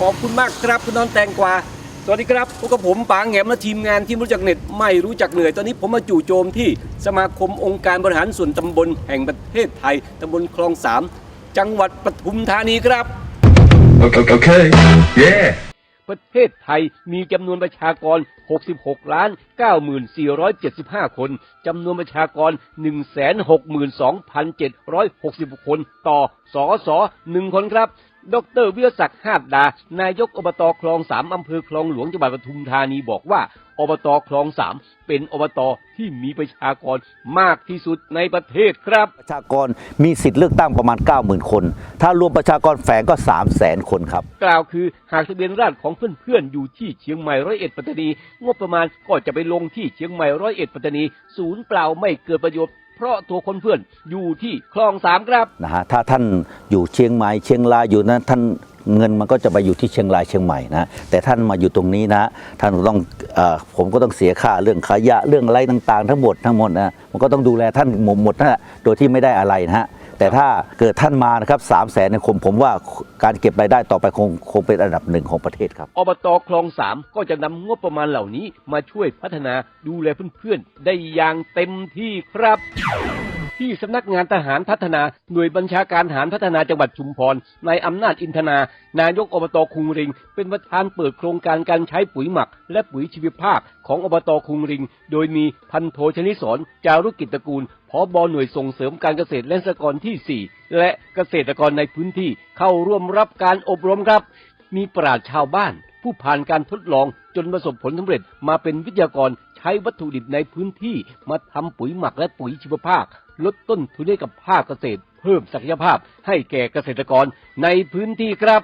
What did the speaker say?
ขอบคุณมากครับคุณน้องแตงกวาสวัสดีครับพบกับผมปางแหงมและทีมงานที่ไม่รู้จักเน็ตไม่รู้จักเหนื่อย ตอนนี้ผมมาจู่โจมที่สมาคมองค์การบริหารส่วนตำบลแห่งประเทศไทยตำบลคลองสามจังหวัดปทุมธานีครับ Okay. okay. Yeah. ประเทศไทยมีจำนวนประชากร 66 ล้าน 94,475 คน จำนวนประชากร 162,760คน ต่อสอสอหนึ่งคนครับ ดรวิรศักดิ์หาดดา นายกอบตคลองสามอำเภอคลองหลวงจังหวัดปทุมธานีบอกว่า อบตคลองสามเป็นอบตที่มีประชากรมากที่สุดในประเทศครับ ประชากรมีสิทธิ์เลือกตั้งประมาณ 90,000 คน ถ้ารวมประชากรแฝงก็ 3 0 0 0 0 0 คนครับ กล่าวคือหากทะเบียนราษฎรของเพื่อนๆอยู่ที่เชียงใหม่ร้อยเอ็ดปัตตานีงบประมาณก็จะไปลงที่เชียงใหม่ร้อยเอ็ดปัตตานีศูนย์เปล่าไม่เกิดประโยชน์ เพราะตัวคนเพื่อนอยู่ที่คลองสามครับนะฮะถ้าท่านอยู่เชียงใหม่เชียงรายอยู่นะท่านเงินมันก็จะไปอยู่ที่เชียงรายเชียงใหม่นะแต่ท่านมาอยู่ตรงนี้นะ ท่านก็ต้องเออผมก็ต้องเสียค่าเรื่องขยะเรื่องอะไรต่างๆ ทั้งหมดทั้งหมดนะมันก็ต้องดูแลท่านหมดหมดนะโดยที่ไม่ได้อะไรนะฮะ แต่ถ้าเกิดท่านมานะครับสามแสนเนี่ยผมผมว่าการเก็บรายได้ต่อไปคงคงเป็นอันดับหนึ่งของประเทศครับอบตคลองสามก็จะนำงบประมาณเหล่านี้มาช่วยพัฒนาดูแลเพื่อนๆได้อย่างเต็มที่ครับ ที่สำนักงานทหารพัฒนาหน่วยบัญชาการทหารพัฒนาจังหวัดชุมพรนายอำนาจอินทนา นายกอบตคุงริง เป็นประธานเปิดโครงการการใช้ปุ๋ยหมัก และปุ๋ยชีวภาพของอบตคุงริง โดยมีพันโทชนิสรจารุกิจตระกูลพอบหน่วยส่งเสริมการเกษตรและสหกรณ์ที่ 4 และเกษตรกรในพื้นที่เข้าร่วมรับการอบรมครับ มีปราชญ์ชาวบ้าน ผู้ผ่านการทดลองจนประสบผลสำเร็จมาเป็นวิทยากรใช้วัตถุดิบในพื้นที่มาทำปุ๋ยหมักและปุ๋ยชีวภาพลดต้นทุนให้กับภาคเกษตร เพิ่มศักยภาพให้แก่เกษตรกรในพื้นที่ครับ